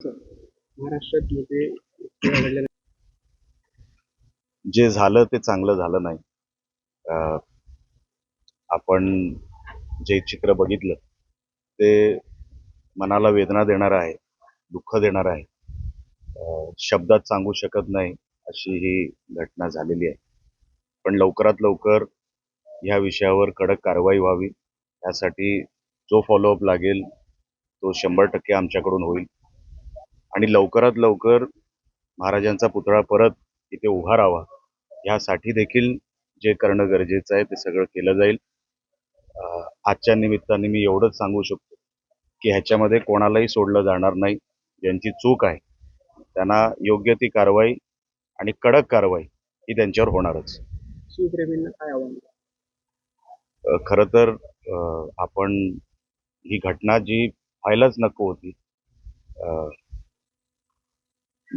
महाराष्ट्रात मध्ये जे झालं ते चांगलं झालं नाही. अं, आपण जे चित्र बघितलं ते मनाला वेदना देणार आहे दुःख देणार आहे. शब्दात सांगू शकत नाही अशी ही घटना झालेली आहे. पण लवकरात लवकर ह्या विषयावर कडक कारवाई व्हावी यासाठी जो फॉलोअप लागेल तो शंभर टक्के आमच्याकडून होईल. आणि लवकरात लवकर महाराजांचा पुतळा परत इथे उभा राहावा. यासाठी देखील जे करणं गरजेचं आहे ते सगळं केलं जाईल. आजच्या निमित्ताने मी एवढंच सांगू शकतो की ह्याच्यामध्ये कोणालाही सोडलं जाणार नाही. ज्यांची चूक आहे त्यांना योग्य ती कारवाई आणि कडक कारवाई ही त्यांच्यावर होणारच. खरं तर आपण ही घटना जी व्हायलाच नको होती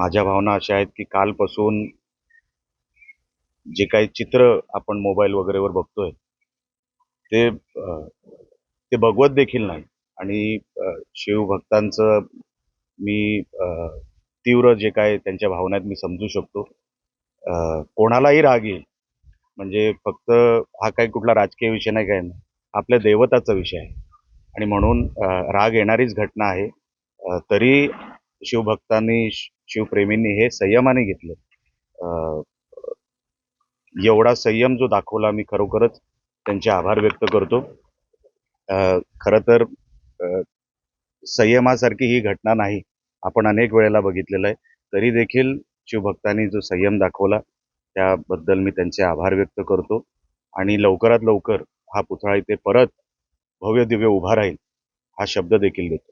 माझ्या भावना अशा आहेत की कालपासून जे काही चित्र आपण मोबाईल वगैरेवर बघतोय ते ते भगवत देखील नाही. आणि शिवभक्तांचं मी तीव्र जे काय त्यांच्या भावना आहेत मी समजू शकतो. कोणालाही राग येईल. म्हणजे फक्त हा काही कुठला राजकीय विषय नाही काय नाही. आपल्या दैवताचा विषय आहे. आणि म्हणून राग येणारीच घटना आहे. तरी शिवभक्तांनी शिवप्रेमींनी हे संयमाने घेतलं. एवढा संयम जो दाखवला मी खरोखरच त्यांचे आभार व्यक्त करतो. खरं तर संयमासारखी ही घटना नाही. आपण अनेक वेळेला बघितलेलं आहे. तरी देखील शिवभक्तांनी जो संयम दाखवला त्याबद्दल मी त्यांचे आभार व्यक्त करतो. आणि लवकरात लवकर हा पुतळा इथे परत भव्य दिव्य उभा राहील हा शब्द देखील देतो.